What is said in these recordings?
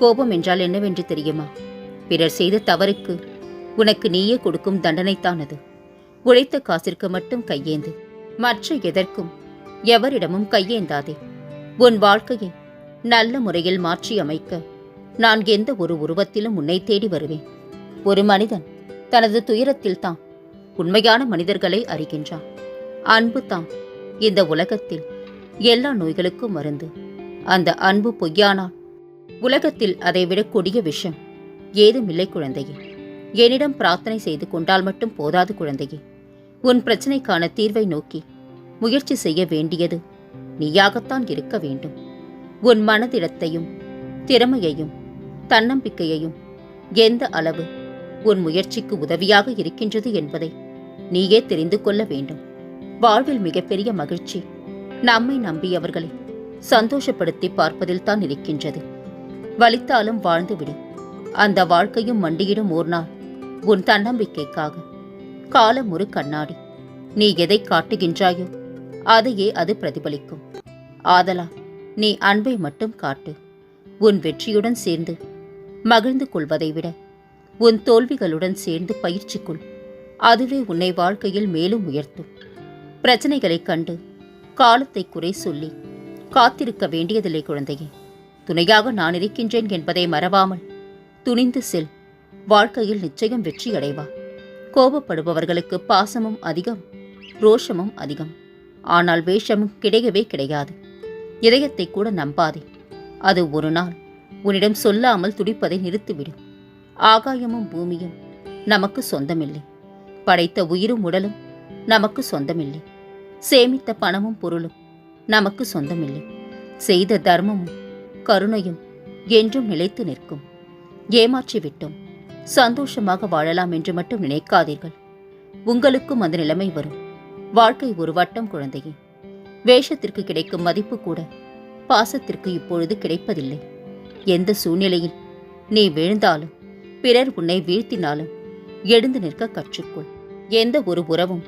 கோபம் என்றால் என்னவென்று தெரியுமா? பிறர் செய்த தவறுக்கு உனக்கு நீயே கொடுக்கும் தண்டனைத்தான் அது உழைத்த காசிற்கு மட்டும் கையேந்து மற்ற எதற்கும் எவரிடமும் கையேந்தாதே. உன் வாழ்க்கையை நல்ல முறையில் மாற்றி அமைக்க நான் எந்த ஒரு உருவத்திலும் உன்னை தேடி வருவேன். ஒரு மனிதன் தனது துயரத்தில் தான் உண்மையான மனிதர்களை அறிகின்றான். அன்பு தான் இந்த உலகத்தில் எல்லா நோய்களுக்கும் மருந்து. அந்த அன்பு பொய்யானால் உலகத்தில் அதைவிட கொடிய விஷம். ஏதுமில்லை குழந்தையே. என்னிடம் பிரார்த்தனை செய்து கொண்டால் மட்டும் போதாது குழந்தையே. உன் பிரச்சனைக்கான தீர்வை நோக்கி முயற்சி செய்ய வேண்டியது நீயாகத்தான் இருக்க வேண்டும். உன் மனதிடத்தையும் திறமையையும் தன்னம்பிக்கையையும் எந்த அளவு உன் முயற்சிக்கு உதவியாக இருக்கின்றது என்பதை நீயே தெரிந்து கொள்ள வேண்டும். வாழ்வில் மிகப்பெரிய மகிழ்ச்சி நம்மை நம்பியவர்களை சந்தோஷப்படுத்தி பார்ப்பதில்தான் இருக்கின்றது. வலித்தாலும் வாழ்ந்துவிடு. அந்த வாழ்க்கையும் மண்டியிடும் ஓர் நாள் உன் தன்னம்பிக்கைக்காக. காலம் ஒரு கண்ணாடி. நீ எதை காட்டுகின்றாயோ அதையே அது பிரதிபலிக்கும். ஆதலா நீ அன்பை மட்டும் காட்டு. உன் வெற்றியுடன் சேர்ந்து மகிழ்ந்து கொள்வதை விட உன் தோல்விகளுடன் சேர்ந்து பயிற்சி கொள். அதுவே உன்னை வாழ்க்கையில் மேலும் உயர்த்தும். பிரச்சனைகளைக் கண்டு காலத்தை குறை சொல்லி காத்திருக்க வேண்டியதில்லை குழந்தையே. துணையாக நான் இருக்கின்றேன் என்பதை மறவாமல் துணிந்து செல். வாழ்க்கையில் நிச்சயம் வெற்றி அடைவா கோபப்படுபவர்களுக்கு பாசமும் அதிகம் ரோஷமும் அதிகம். ஆனால் வேஷமும் கிடையவே கிடையாது. இதயத்தை கூட நம்பாதே. அது ஒரு நாள் உன்னிடம் சொல்லாமல் துடிப்பதை நிறுத்திவிடும் ஆகாயமும் பூமியும் நமக்கு சொந்தமில்லை. படைத்த உயிரும் உடலும் நமக்கு சொந்தமில்லை. சேமித்த பணமும் பொருளும் நமக்கு சொந்தமில்லை. செய்த தர்மமும் கருணையும் என்றும் நிலைத்து நிற்கும். ஏமாற்றிவிட்டோம். சந்தோஷமாக வாழலாம் என்று மட்டும் நினைக்காதீர்கள். உங்களுக்கும் அந்த நிலைமை வரும். வாழ்க்கை ஒரு வட்டம் குழந்தையே. வேஷத்திற்கு கிடைக்கும் மதிப்பு கூட பாசத்திற்கு இப்பொழுது கிடைப்பதில்லை. எந்த சூழ்நிலையில் நீ விழுந்தாலும் பிறர் உன்னை வீழ்த்தினாலும் எழுந்து நிற்க கற்றுக்கொள். எந்த ஒரு உறவும்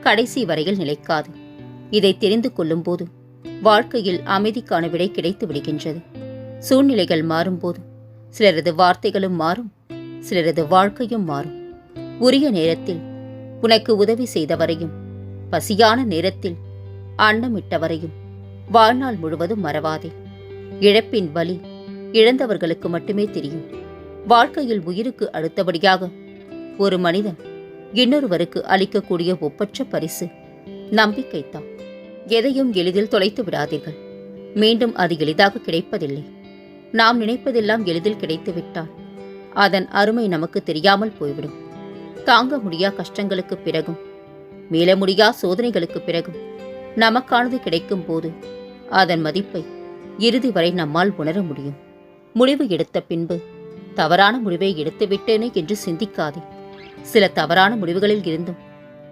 கடைசி வரையில் நிலைக்காது. இதை தெரிந்து கொள்ளும்போது வாழ்க்கையில் அமைதிக்கான விடை கிடைத்து விடுகின்றது. சூழ்நிலைகள் மாறும்போது சிலரது வார்த்தைகளும் மாறும் சிலரது வாழ்க்கையும் மாறும். உரிய நேரத்தில் உனக்கு உதவி செய்தவரையும் பசியான நேரத்தில் அன்னமிட்டவரையும் வாழ்நாள் முழுவதும் மறவாதே. இழப்பின் வலி இழந்தவர்களுக்கு மட்டுமே தெரியும். வாழ்க்கையில் உயிருக்கு அடுத்தபடியாக ஒரு மனிதன் இன்னொருவருக்கு அளிக்கக்கூடிய ஒப்பற்ற பரிசு நம்பிக்கைத்தான் எதையும் எளிதில் தொலைத்து விடாதீர்கள். மீண்டும் அது எளிதாக கிடைப்பதில்லை. நாம் நினைப்பதெல்லாம் எளிதில் கிடைத்துவிட்டால். அதன் அருமை நமக்கு தெரியாமல் போய்விடும். தாங்க முடியா கஷ்டங்களுக்கு பிறகும். மீள முடியா சோதனைகளுக்கு பிறகும். நமக்கானது கிடைக்கும் போது அதன் மதிப்பை இறுதி வரை நம்மால் உணர முடியும். முடிவு எடுத்த பின்பு தவறான முடிவை எடுத்துவிட்டேனே என்று சிந்திக்காதே. சில தவறான முடிவுகளில் இருந்தும்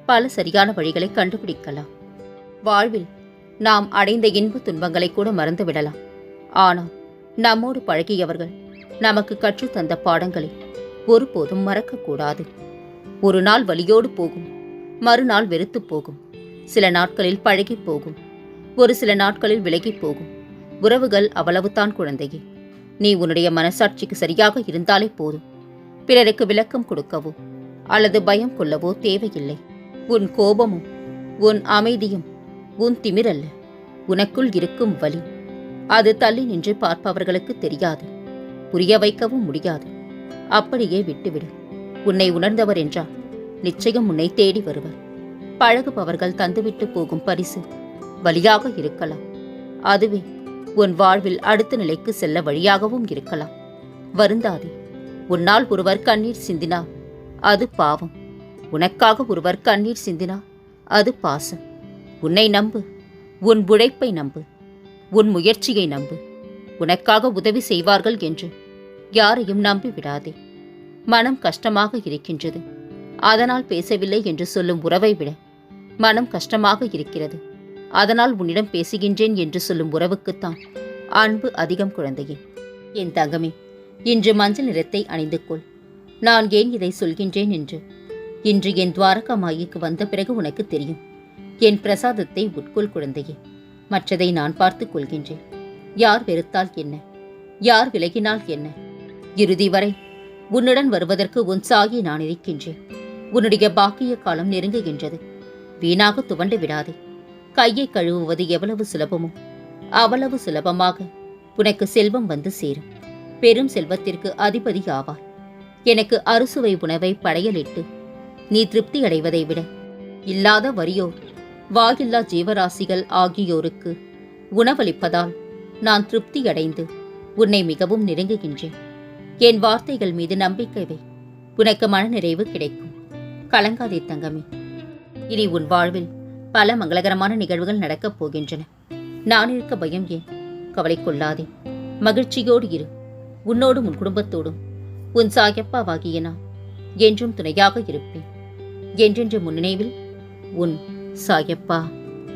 பல சரியான வழிகளை கண்டுபிடிக்கலாம். வாழ்வில் நாம் அடைந்த இன்ப துன்பங்களை கூட மறந்து விடலாம் ஆனால் நம்மோடு பழகியவர்கள் நமக்கு கற்றுத் தந்த பாடங்களை ஒருபோதும் மறக்கக்கூடாது. ஒரு நாள் வலியோடு போகும் மறுநாள் வெறுத்து போகும். சில நாட்களில் பழகி போகும் ஒரு சில நாட்களில் விலகி போகும். உறவுகள் அவ்வளவுதான் குழந்தையே. நீ உன்னுடைய மனசாட்சிக்கு சரியாக இருந்தாலே போதும். பிறருக்கு விளக்கம் கொடுக்கவோ அல்லது பயம் கொள்ளவோ தேவையில்லை. உன் கோபமும் உன் அமைதியும் உன் திமிரல்ல. உனக்குள் இருக்கும் வலி அது தள்ளி நின்று பார்ப்பவர்களுக்கு தெரியாது. புரிய வைக்கவும் முடியாது. அப்படியே விட்டுவிடு. உன்னை உணர்ந்தவர் என்றால் நிச்சயம் உன்னை தேடி வருவர். பழகுபவர்கள் தந்துவிட்டு போகும் பரிசு வழியாக இருக்கலாம். அதுவே உன் வாழ்வில் அடுத்த நிலைக்கு செல்ல வழியாகவும் இருக்கலாம். வருந்தாதே உன்னால் ஒருவர் கண்ணீர் சிந்தினா அது பாவம். உனக்காக ஒருவர் கண்ணீர் சிந்தினா அது பாசம். உன்னை நம்பு உன் உழைப்பை நம்பு. உன் முயற்சியை நம்பு. உனக்காக உதவி செய்வார்கள் என்று யாரையும் நம்பி விடாதே. மனம் கஷ்டமாக இருக்கின்றது. அதனால் பேசவில்லை என்று சொல்லும் உறவை விட மனம் கஷ்டமாக இருக்கிறது. அதனால் உன்னிடம் பேசுகின்றேன் என்று சொல்லும் உறவுக்குத்தான் அன்பு அதிகம் குழந்தையே. என் தங்கமே இன்று மஞ்சள் நிறத்தை அணிந்து கொள் நான் ஏன் இதை சொல்கின்றேன் என்று. இன்று என் துவாரகா மாயிக்கு வந்த பிறகு உனக்கு தெரியும். என் பிரசாதத்தை உட்கொள் குழந்தையே. மற்றதை நான் பார்த்துக் கொள்கின்றேன். யார் வெறுத்தால் என்ன? யார் விலகினால் என்ன? இறுதி வரை உன்னுடன் வருவதற்கு உன் சாகி நான் இருக்கின்றேன் உன்னுடைய பாக்கிய காலம் நெருங்குகின்றது. வீணாக துவண்டு விடாதே. கையை கழுவுவது எவ்வளவு சுலபமோ அவ்வளவு சுலபமாக உனக்கு செல்வம் வந்து சேரும். பெரும் செல்வத்திற்கு அதிபதி ஆவாய். எனக்கு அறுசுவை உணவை படையலிட்டு நீ திருப்தி அடைவதை விட இல்லாத வரியோர் வாயில்லா ஜீவராசிகள் ஆகியோருக்கு உணவளிப்பதால் நான் திருப்தியடைந்து உன்னை மிகவும் நெருங்குகின்றேன். என் வார்த்தைகள் மீது நம்பிக்கை வை. உனக்கு மனநிறைவு கிடைக்கும். கலங்காதே தங்கமே. இனி உன் வாழ்வில் பல மங்களகரமான நிகழ்வுகள் நடக்கப் போகின்றன. நான் இருக்க பயம் ஏன்? கவலை கொள்ளாதே. மகிழ்ச்சியோடு இரு. உன்னோடும் உன் குடும்பத்தோடும். உன் சாயப்பாவாகிய நான் என்றும் துணையாக இருப்பேன். என்றென்று முன்னினைவில் உன் Sợ 巴